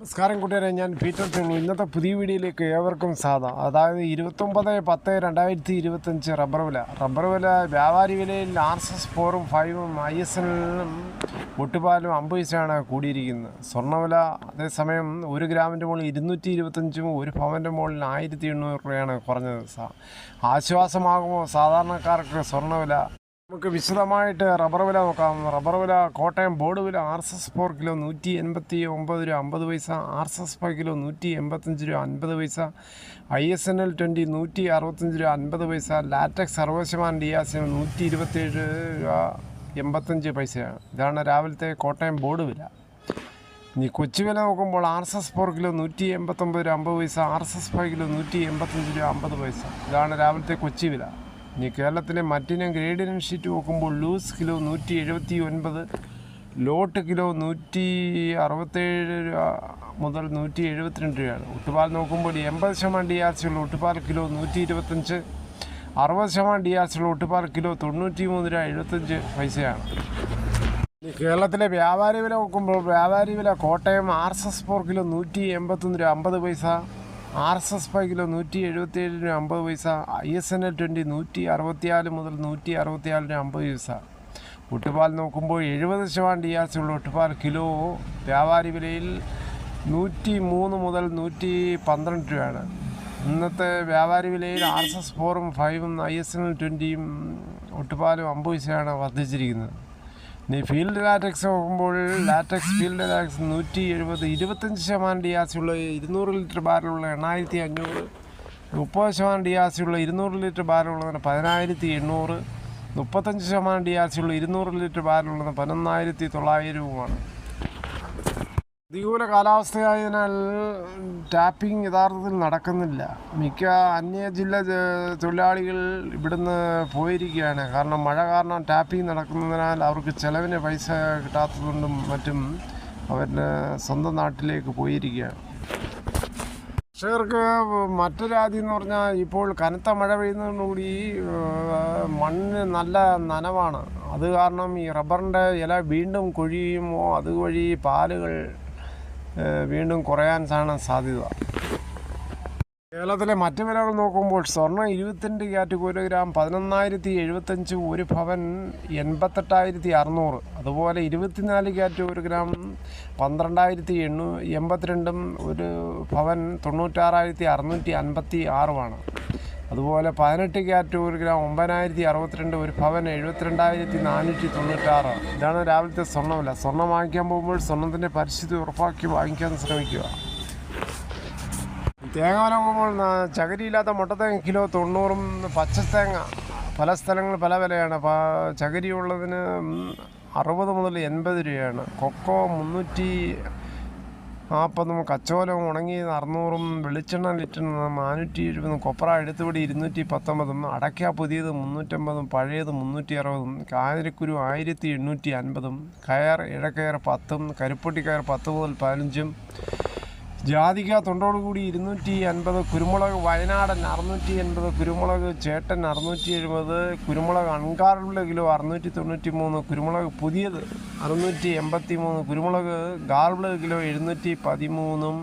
നമസ്കാരം കൂട്ടുകാരെ ഞാൻ പീറ്റർ ടെണ്ണു ഇന്നത്തെ പുതിയ വീഡിയോയിലേക്ക് ഏവർക്കും സാധാ അതായത് ഇരുപത്തൊമ്പത് പത്ത് രണ്ടായിരത്തി ഇരുപത്തഞ്ച് റബ്ബർ വില. റബ്ബർ വില വ്യാപാരി വിലയിൽ ആർ എസ് എസ് ഫോറും ഫൈവും ഐ എസ് എല്ലിനും ഒട്ടുപാലും അമ്പത് പൈസയാണ് കൂടിയിരിക്കുന്നത്. സ്വർണവില അതേസമയം ഒരു ഗ്രാമിന്റെ മുകളിൽ ഇരുന്നൂറ്റി ഇരുപത്തഞ്ചും ഒരു പവന്റെ മുകളിൽ ആയിരത്തി എണ്ണൂറ് രൂപയാണ് കുറഞ്ഞത് സാ. ആശ്വാസമാകുമോ സാധാരണക്കാർക്ക് സ്വർണവില നമുക്ക് വിശദമായിട്ട് റബ്ബർ വില നോക്കാം. റബ്ബർ വില കോട്ടയം ബോർഡ് വില R S S four kilo നൂറ്റി എൺപത്തി ഒമ്പത് രൂപ അമ്പത് പൈസ R S S five kilo നൂറ്റി എൺപത്തഞ്ച് രൂപ അൻപത് പൈസ I S N L twenty നൂറ്റി അറുപത്തഞ്ച് രൂപ അൻപത് പൈസ ലാറ്റക്സ് അറുപത് ശതമാനം ഡിയാസിന് നൂറ്റി ഇരുപത്തേഴ് രൂപ എൺപത്തഞ്ച് പൈസയാണ് ഇതാണ് രാവിലത്തെ കോട്ടയം ബോർഡ് വില. ഇനി കൊച്ചു വില നോക്കുമ്പോൾ R S S four kilo നൂറ്റി എൺപത്തൊമ്പത് രൂപ അമ്പത് പൈസ R S S five kilo നൂറ്റി എൺപത്തഞ്ച് രൂപ അമ്പത് പൈസ. ഇതാണ് രാവിലത്തെ കൊച്ചി വില. ഇനി കേരളത്തിലെ മറ്റിനം ഗ്രേഡിനും ഷീറ്റ് നോക്കുമ്പോൾ ലൂസ് കിലോ നൂറ്റി എഴുപത്തി ഒൻപത് ലോട്ട് കിലോ നൂറ്റി അറുപത്തേഴ് രൂപ മുതൽ നൂറ്റി എഴുപത്തിരണ്ട് രൂപയാണ്. ഒട്ടുപാൽ നോക്കുമ്പോൾ എൺപത് ശതമാനം ഡി ആർ സിയുള്ള ഒട്ടുപാൽ കിലോ നൂറ്റി ഇരുപത്തഞ്ച് അറുപത് ശതമാനം ഡി ആർ സിയുള്ള ഒട്ടുപാൽ കിലോ തൊണ്ണൂറ്റി മൂന്ന് രൂപ എഴുപത്തഞ്ച് പൈസയാണ്. കേരളത്തിലെ വ്യാപാരി വില നോക്കുമ്പോൾ വ്യാപാരി വില Kottayam R S S four kilo നൂറ്റി എൺപത്തൊന്ന് രൂപ അമ്പത് പൈസ R S S five kilo നൂറ്റി എഴുപത്തിയേഴ് രൂപ അമ്പത് പൈസ I S N L twenty നൂറ്റി അറുപത്തിനാല് മുതൽ നൂറ്റി അറുപത്തിനാല് രൂപ അമ്പത് പൈസ. ഒട്ടുപാൽ നോക്കുമ്പോൾ എഴുപത് ശതമാനം ഡി ആർ സി ഉള്ള ഒട്ടുപാൽ കിലോ വ്യാപാരി വിലയിൽ നൂറ്റി മൂന്ന് മുതൽ നൂറ്റി പന്ത്രണ്ട് രൂപയാണ്. ഇന്നത്തെ വ്യാപാരി വിലയിൽ ആർ എസ് എസ് ഫോറും ഫൈവും ഐ എസ് എൻ എൽ ട്വന്റിയും ഒട്ടുപാലും അമ്പത് പൈസയാണ് വർദ്ധിച്ചിരിക്കുന്നത്. ഇനി ഫീൽഡ് ലാറ്റക്സ് നോക്കുമ്പോൾ ലാറ്റക്സ് ഫീൽഡ് ലാറ്റക്സ് നൂറ്റി എഴുപത് ഇരുപത്തഞ്ച് ശതമാനം ഡി ആർ ഉള്ള ഇരുന്നൂറ് ലിറ്റർ ബാരലുള്ള എണ്ണായിരത്തി അഞ്ഞൂറ് മുപ്പത് ശതമാനം ഡി ആർ ഉള്ള ഇരുന്നൂറ് ലിറ്റർ ബാരലുള്ളതിന് പതിനായിരത്തി എണ്ണൂറ് മുപ്പത്തഞ്ച് ശതമാനം ഡി ആർ ഉള്ള ഇരുന്നൂറ് ലിറ്റർ ബാരലുള്ളതിന് പതിനൊന്നായിരത്തി തൊള്ളായിരവുമാണ് പ്രതികൂല കാലാവസ്ഥയായതിനാൽ ടാപ്പിംഗ് യഥാർത്ഥത്തിൽ നടക്കുന്നില്ല. മിക്ക അന്യ ജില്ല തൊഴിലാളികൾ ഇവിടുന്ന് പോയിരിക്കുകയാണ്. കാരണം മഴ കാരണം ടാപ്പിംഗ് നടക്കുന്നതിനാൽ അവർക്ക് ചിലവിന് പൈസ കിട്ടാത്തതുകൊണ്ടും മറ്റും അവരുടെ സ്വന്തം നാട്ടിലേക്ക് പോയിരിക്കുകയാണ്. കർഷകർക്ക് മറ്റു രാജ്യം എന്ന് പറഞ്ഞാൽ ഇപ്പോൾ കനത്ത മഴ പെയ്യുന്നതോടുകൂടി മണ്ണിന് നല്ല നനവാണ്. അത് കാരണം ഈ റബ്ബറിന്റെ ഇല വീണ്ടും കൊഴിയുമോ അതുവഴി പാലുകൾ വീണ്ടും കുറയാൻ സാധ്യത. കേരളത്തിലെ മറ്റു വിലകൾ നോക്കുമ്പോൾ സ്വർണം ഇരുപത്തിരണ്ട് ക്യാറ്റ് ഒരു ഗ്രാം പതിനൊന്നായിരത്തി എഴുപത്തഞ്ച് ഒരു ഭവൻ എൺപത്തെട്ടായിരത്തി അറുന്നൂറ് അതുപോലെ ഇരുപത്തിനാല് ക്യാറ്റ് ഒരു ഗ്രാം പന്ത്രണ്ടായിരത്തി എണ്ണൂ എൺപത്തിരണ്ടും ഒരു ഭവൻ തൊണ്ണൂറ്റാറായിരത്തി അറുന്നൂറ്റി അൻപത്തി ആറുമാണ്. അതുപോലെ പതിനെട്ട് ക്യാറ്റ് ഒരു ഗ്രാം ഒമ്പതിനായിരത്തി അറുപത്തിരണ്ട് ഒരു ഭവൻ എഴുപത്തിരണ്ടായിരത്തി നാനൂറ്റി തൊണ്ണൂറ്റാറ്. ഇതാണ് രാവിലത്തെ സ്വർണവില. സ്വർണം വാങ്ങിക്കാൻ പോകുമ്പോൾ സ്വർണത്തിന്റെ പരിസ്ഥിതി ഉറപ്പാക്കി വാങ്ങിക്കാൻ ശ്രമിക്കുക. തേങ്ങ വില നോക്കുമ്പോൾ ചകരിയില്ലാത്ത മുട്ടത്തേങ്ങ കിലോ തൊണ്ണൂറും തേങ്ങ പല സ്ഥലങ്ങളിൽ പല വിലയാണ്. ചകരി ഉള്ളതിന് അറുപത് മുതൽ എൺപത് രൂപയാണ്. കൊക്കോ മുന്നൂറ്റി നാൽപ്പതും കച്ചോലം ഉണങ്ങിയത് അറുന്നൂറും വെളിച്ചെണ്ണ ലിറ്ററിന് നാനൂറ്റി എഴുപതും കൊപ്ര എടുത്തുപിടി ഇരുന്നൂറ്റി പത്തൊമ്പതും അടയ്ക്ക പുതിയത് മുന്നൂറ്റമ്പതും പഴയത് മുന്നൂറ്റി അറുപതും കാതിരിക്കുരു ആയിരത്തി എണ്ണൂറ്റി അൻപതും കയർ ഇഴക്കയർ പത്തും കരുപ്പൊട്ടിക്കയർ കയർ പത്ത് മുതൽ പതിനഞ്ചും ജാതിക തൊണ്ടോടുകൂടി ഇരുന്നൂറ്റി അൻപത് കുരുമുളക് വയനാടൻ അറുന്നൂറ്റി എൺപത് കുരുമുളക് ചേട്ടൻ അറുന്നൂറ്റി എഴുപത് കുരുമുളക് അൺകാറുള്ള കിലോ അറുന്നൂറ്റി തൊണ്ണൂറ്റി മൂന്ന് കുരുമുളക് പുതിയത് അറുന്നൂറ്റി എൺപത്തി മൂന്ന് കുരുമുളക് ഗാർബിൾ കിലോ എഴുന്നൂറ്റി പതിമൂന്നും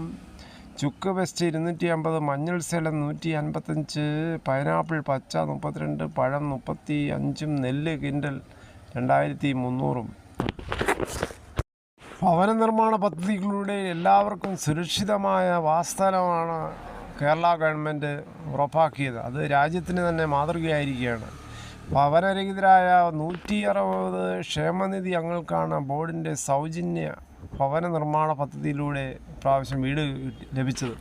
ചുക്ക് വെസ്റ്റ് ഇരുന്നൂറ്റി അമ്പത് മഞ്ഞൾ സേലം നൂറ്റി അൻപത്തഞ്ച് പൈനാപ്പിൾ പച്ച മുപ്പത്തിരണ്ട് പഴം മുപ്പത്തി അഞ്ചും നെല്ല് കിൻഡൽ രണ്ടായിരത്തി മുന്നൂറും. ഭവന നിർമ്മാണ പദ്ധതികളിലൂടെ എല്ലാവർക്കും സുരക്ഷിതമായ വാസ്ഥലമാണ് കേരള ഗവൺമെന്റ് ഉറപ്പാക്കിയത്. അത് രാജ്യത്തിന് തന്നെ മാതൃകയായിരിക്കുകയാണ്. ഭവനരഹിതരായ നൂറ്റി അറുപത് ക്ഷേമനിധി അംഗങ്ങൾക്കാണ് ബോർഡിന്റെ സൗജന്യ ഭവന നിർമ്മാണ പദ്ധതിയിലൂടെ പ്രാവശ്യം വീട് ലഭിച്ചത്.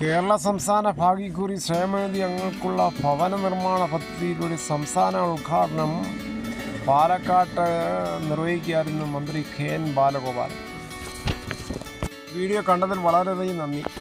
കേരള സംസ്ഥാന ഭാഗ്യക്കുറി ക്ഷേമനിധി അംഗങ്ങൾക്കുള്ള ഭവന നിർമ്മാണ പദ്ധതിയിലൂടെ സംസ്ഥാന ഉദ്ഘാടനം പാലക്കാട്ട് നിർവഹിക്കുകയായിരുന്നു മന്ത്രി കെ എൻ ബാലഗോപാൽ. വീഡിയോ കണ്ടതിൽ വളരെയധികം നന്ദി.